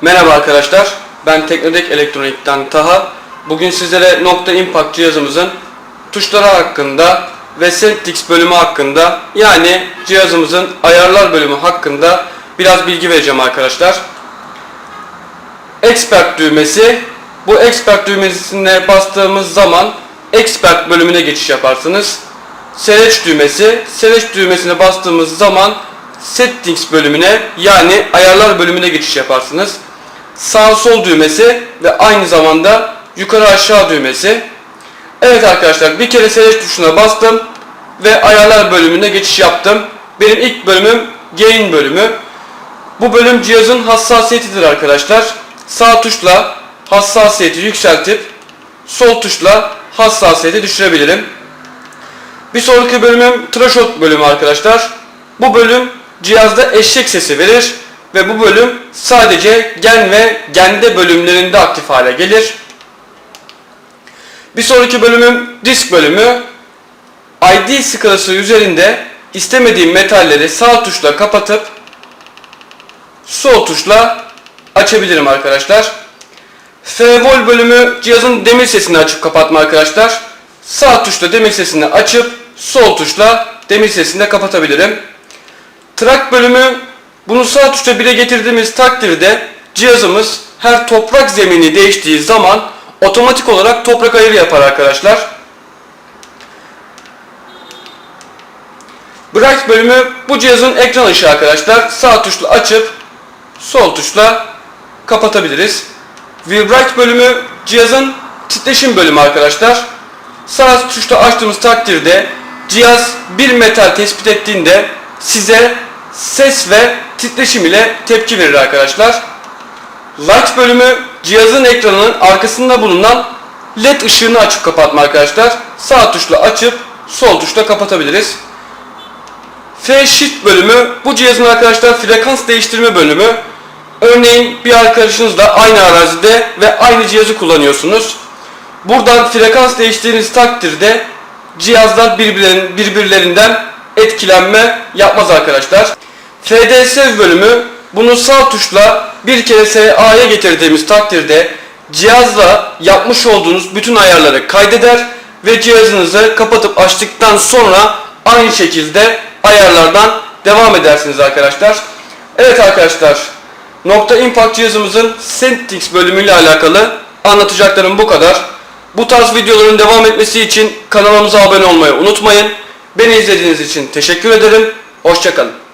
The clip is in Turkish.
Merhaba arkadaşlar, ben Teknodek Elektronik'ten Taha. Bugün sizlere nokta impact cihazımızın tuşları hakkında ve settings bölümü hakkında yani cihazımızın ayarlar bölümü hakkında biraz bilgi vereceğim arkadaşlar. Expert düğmesi, bu Expert düğmesine bastığımız zaman Expert bölümüne geçiş yaparsınız. Select düğmesi, Select düğmesine bastığımız zaman Settings bölümüne yani ayarlar bölümüne geçiş yaparsınız. Sağ sol düğmesi ve aynı zamanda yukarı aşağı düğmesi. Evet arkadaşlar bir kere Select tuşuna bastım ve ayarlar bölümüne geçiş yaptım. Benim ilk bölümüm Gain bölümü. Bu bölüm cihazın hassasiyetidir arkadaşlar. Sağ tuşla hassasiyeti yükseltip sol tuşla hassasiyeti düşürebilirim. Bir sonraki bölümüm Threshold bölümü arkadaşlar. Bu bölüm cihazda eşek sesi verir ve bu bölüm sadece gen ve gende bölümlerinde aktif hale gelir. Bir sonraki bölümüm disk bölümü. ID skalası üzerinde istemediğim metalleri sağ tuşla kapatıp sol tuşla açabilirim arkadaşlar. F-Vol bölümü cihazın demir sesini açıp kapatma arkadaşlar. Sağ tuşla demir sesini açıp sol tuşla demir sesini de kapatabilirim. Track bölümü bunu sağ tuşla 1'e getirdiğimiz takdirde cihazımız her toprak zemini değiştiği zaman otomatik olarak toprak ayırı yapar arkadaşlar. Bright bölümü bu cihazın ekran ışığı arkadaşlar. Sağ tuşla açıp sol tuşla kapatabiliriz. Vibrate bölümü cihazın titreşim bölümü arkadaşlar. Sağ tuşla açtığımız takdirde cihaz bir metal tespit ettiğinde size ses ve titreşim ile tepki verir arkadaşlar. Light bölümü cihazın ekranının arkasında bulunan led ışığını açıp kapatma arkadaşlar. Sağ tuşla açıp sol tuşla kapatabiliriz. F shift bölümü bu cihazın arkadaşlar frekans değiştirme bölümü. Örneğin bir arkadaşınızla aynı arazide ve aynı cihazı kullanıyorsunuz. Buradan frekans değiştirdiğiniz takdirde cihazlar birbirlerin, birbirlerinden etkilenme yapmaz arkadaşlar. FDS bölümü bunu sağ tuşla bir kere SA'ya getirdiğimiz takdirde cihazla yapmış olduğunuz bütün ayarları kaydeder ve cihazınızı kapatıp açtıktan sonra aynı şekilde ayarlardan devam edersiniz arkadaşlar. Evet arkadaşlar Nokta Impact cihazımızın Settings bölümüyle alakalı anlatacaklarım bu kadar. Bu tarz videoların devam etmesi için kanalımıza abone olmayı unutmayın. Beni izlediğiniz için teşekkür ederim. Hoşçakalın.